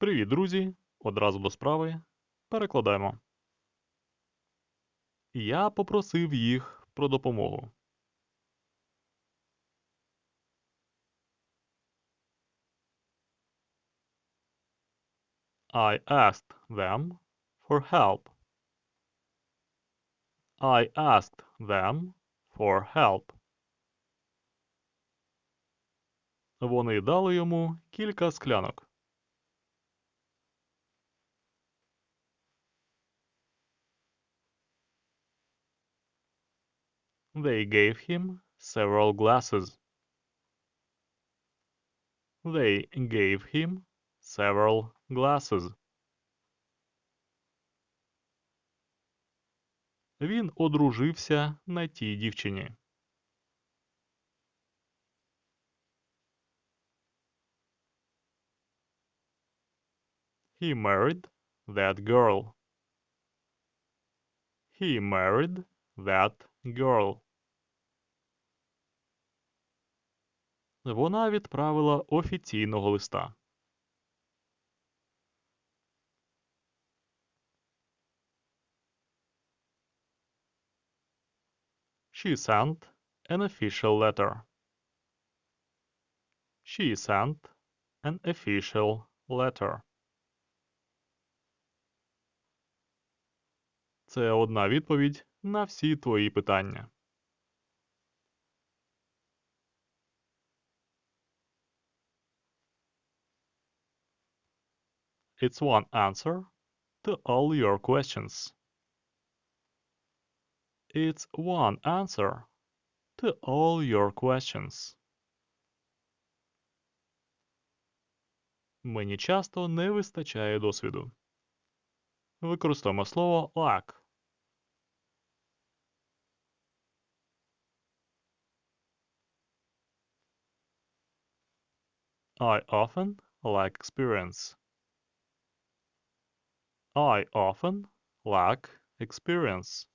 Привіт, друзі! Одразу до справи. Перекладаємо. Я попросив їх про допомогу. I asked them for help. I asked them for help. Вони дали йому кілька склянок. They gave him several glasses. They gave him several glasses. Він одружився на тій дівчині. He married that girl. He married that girl. Вона відправила офіційного листа. She sent an official letter. She sent an official letter. Це одна відповідь на всі твої питання. It's one answer to all your questions. It's one answer to all your questions. Мені часто не вистачає досвіду. Використовуємо слово lack. I often lack experience. I often lack experience.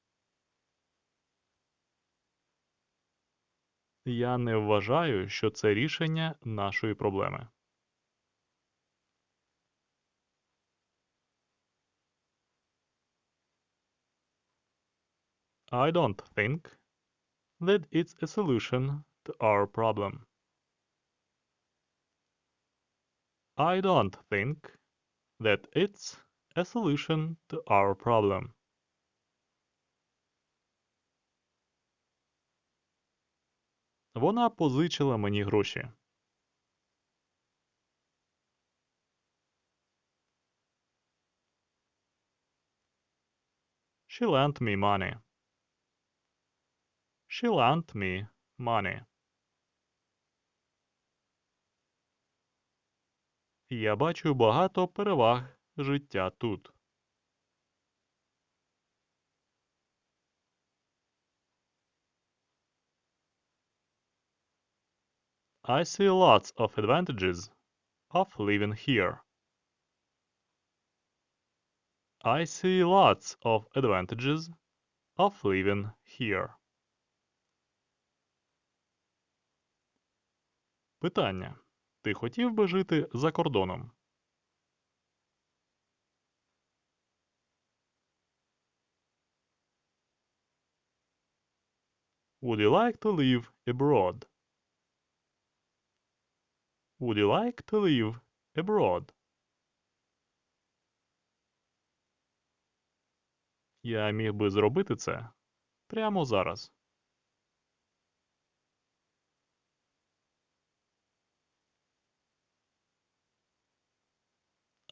Я не вважаю, що це рішення нашої проблеми. I don't think that it's a solution to our problem. I don't think that it's a solution to our problem. Вона позичила мені гроші. She lent me money. She lent me money. Я бачу багато переваг життя тут. I see lots of advantages of living here. I see lots of advantages of living here. Питання. Ти хотів би жити за кордоном? Would you like to live abroad? Would you like to live abroad? Я міг би зробити це прямо зараз.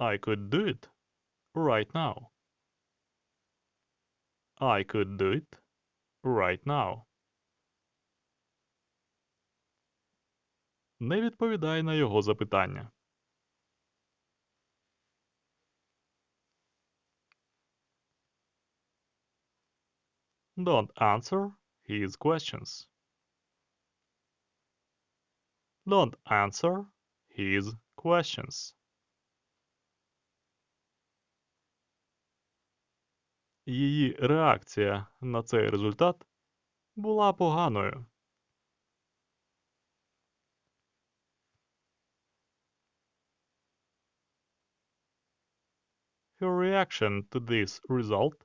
I could do it right now. I could do it right now. Не відповідай на його запитання. Don't answer his questions. Don't answer his questions. Її реакція на цей результат була поганою. Her reaction to this result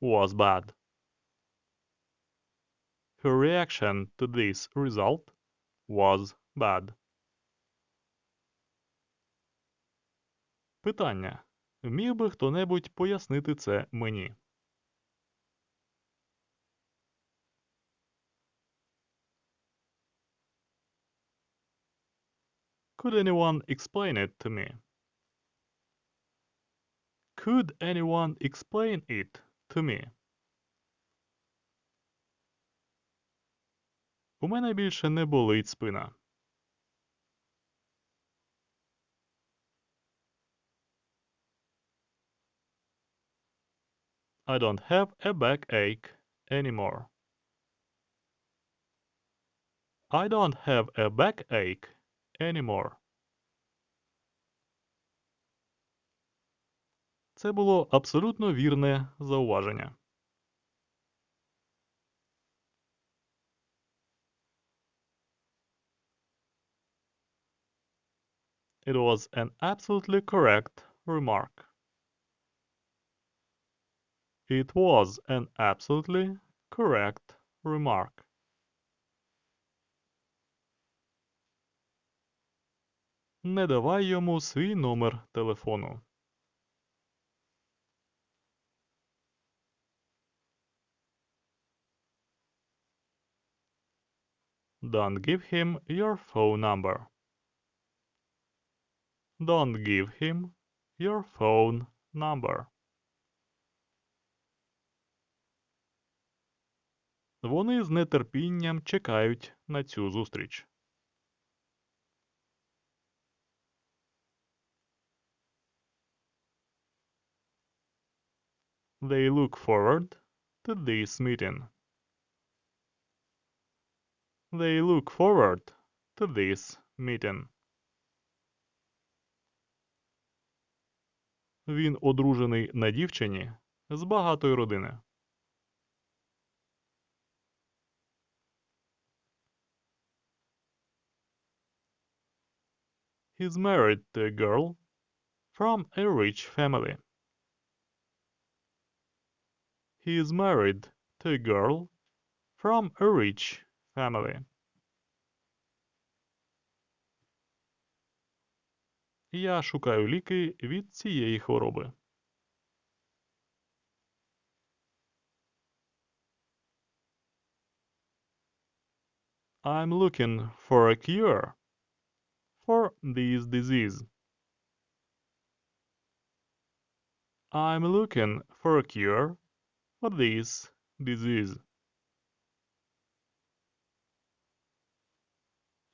was bad. Her reaction to this result was bad. Питання. Міг би хто-небудь пояснити це мені? Could anyone explain it to me? Could anyone explain it to me? У мене більше не болить спина. I don't have a backache anymore. I don't have a backache anymore. Це було абсолютно вірне зауваження. It was an absolutely correct remark. It was an absolutely correct remark. Не давай йому свій номер телефону. Don't give him your phone number. Don't give him your phone number. Вони з нетерпінням чекають на цю зустріч. They look forward to this meeting. They look forward to this meeting. Він одружений на дівчині з багатої родини. He's married to a girl from a rich family. He is married to a girl from a rich family. Я шукаю ліки від цієї хвороби. I'm looking for a cure for this disease. I'm looking for a cure for this disease.